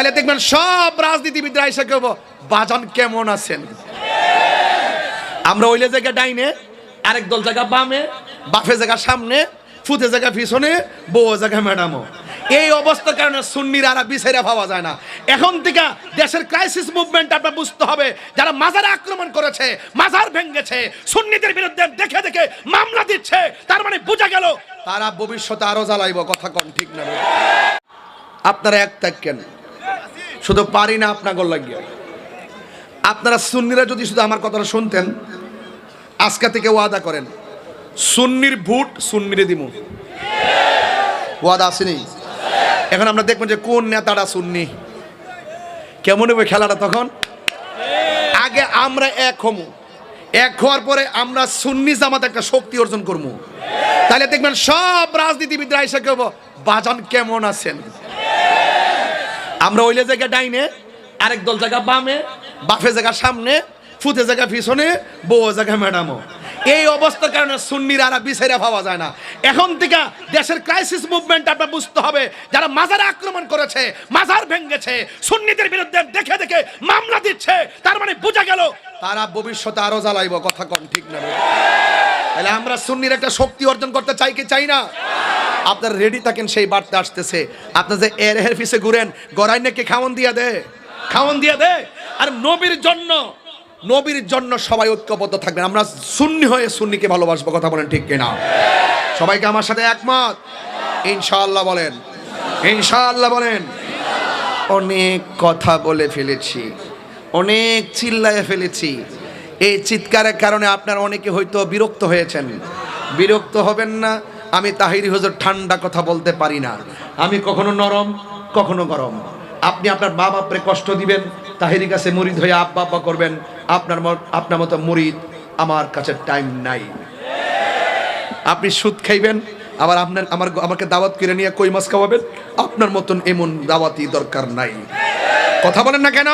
তাহলে দেখবেন সব রাজনীতিবিদরা এসে কেউ বাজান কেমন আছেন? আমরা ওইলে জায়গা ডাইনে, আরেক দল জায়গা বামে বাফে জায়গা সামনে, ফুতে জায়গা পিছনে বউ জায়গা ম্যাডামও। এই অবস্থার কারণে সুন্নির আর বিচারে পাওয়া যায় না। এখন থেকে দেশের ক্রাইসিস মুভমেন্ট আপনার বুঝতে হবে, যারা মাজারে আক্রমণ করেছে, মাজার ভেঙ্গেছে সুন্নিদের বিরুদ্ধে দেখে দেখে মামলা দিচ্ছে, তার মানে বোঝা গেল তারা ভবিষ্যতে আরও জ্বালাইব, কথা কন ঠিক না। আপনারা এক থাকেন শুধু পারি না আপনাকে লাগিয়ে। আপনারা সুন্নিরা যদি শুধু আমার কথাটা শুনতেন, আজকে থেকে ওয়াদা করেন, সুন্নির ভুট সুন্নিরে দিমু। ওয়াদা আসেনি? এখন আমরা দেখবেন যে কোন নেতাটা সুন্নি। কেমন হবে খেলাটা তখন? আগে আমরা এক হমু। এক হওয়ার পরে আমরা সুন্নি জামাত একটা শক্তি অর্জন করব তাহলে দেখবেন সব রাজনীতিবিদরা এসে কেউ বাজান কেমন আছেন? আমরা ওইলে জায়গা ডাইনে, আরেক দল জায়গা বামে, বাফে জায়গা সামনে, ফুতে জায়গা পিছনে, বউ জায়গা ম্যাডামও। এই অবস্থার কারণে সুন্নির আর বিচারে পাওয়া যায় না। এখন থেকে দেশের ক্রাইসিস মুভমেন্ট আপনার বুঝতে হবে, যারা মাজারে আক্রমণ করেছে, মাজার ভেঙ্গেছে সুন্নিদের বিরুদ্ধে দেখে দেখে মামলা দিচ্ছে, তার মানে বোঝা গেল তারা ভবিষ্যতে আরও জ্বালাইব, কথা কন ঠিক না। তাহলে আমরা সুন্নির একটা শক্তি অর্জন করতে চাই কি চাই না? আপনার রেডি থাকেন, সেই বার্তা আসতেছে। আপনার যে এর হের পিছে ঘুরেন, গড়াই নাকি খাওয়ন দিয়া দে। খাওয়ন দিয়া দে। আর নবীর জন্য নবীর জন্য সবাই ঐক্যবদ্ধ থাকবেন। আমরা সুন্নি হয়ে সুন্নিকে ভালোবাসবো, কথা বলেন ঠিক কিনা? সবাইকে আমার সাথে একমত? ইনশাআল্লাহ বলেন। ইনশাআল্লাহ বলেন। অনেক কথা বলে ফেলেছি। অনেক চিল্লায় ফেলেছি। এই চিৎকারের কারণে আপনার অনেকে হয়তো বিরক্ত হয়েছেন। বিরক্ত হবেন না। আমি তাহিরি হুজুর ঠান্ডা কথা বলতে পারি না। আমি কখনো নরম, কখনো গরম। আপনি আপনার মা বাপরে কষ্ট দিবেন, তাহিরি কাছে মুরিদ হয়ে আব্বা আব্বা করবেন, আপনার আপনার মতো মুরিদ আমার কাছে টাইম নাই। আপনি সুদ খাইবেন, আবার আপনার আমার আমাকে দাওয়াত করে নিয়ে কই মাছ খাওয়াবেন? আপনার মতন এমন দাওয়াতি দরকার নাই। কথা বলেন না কেন?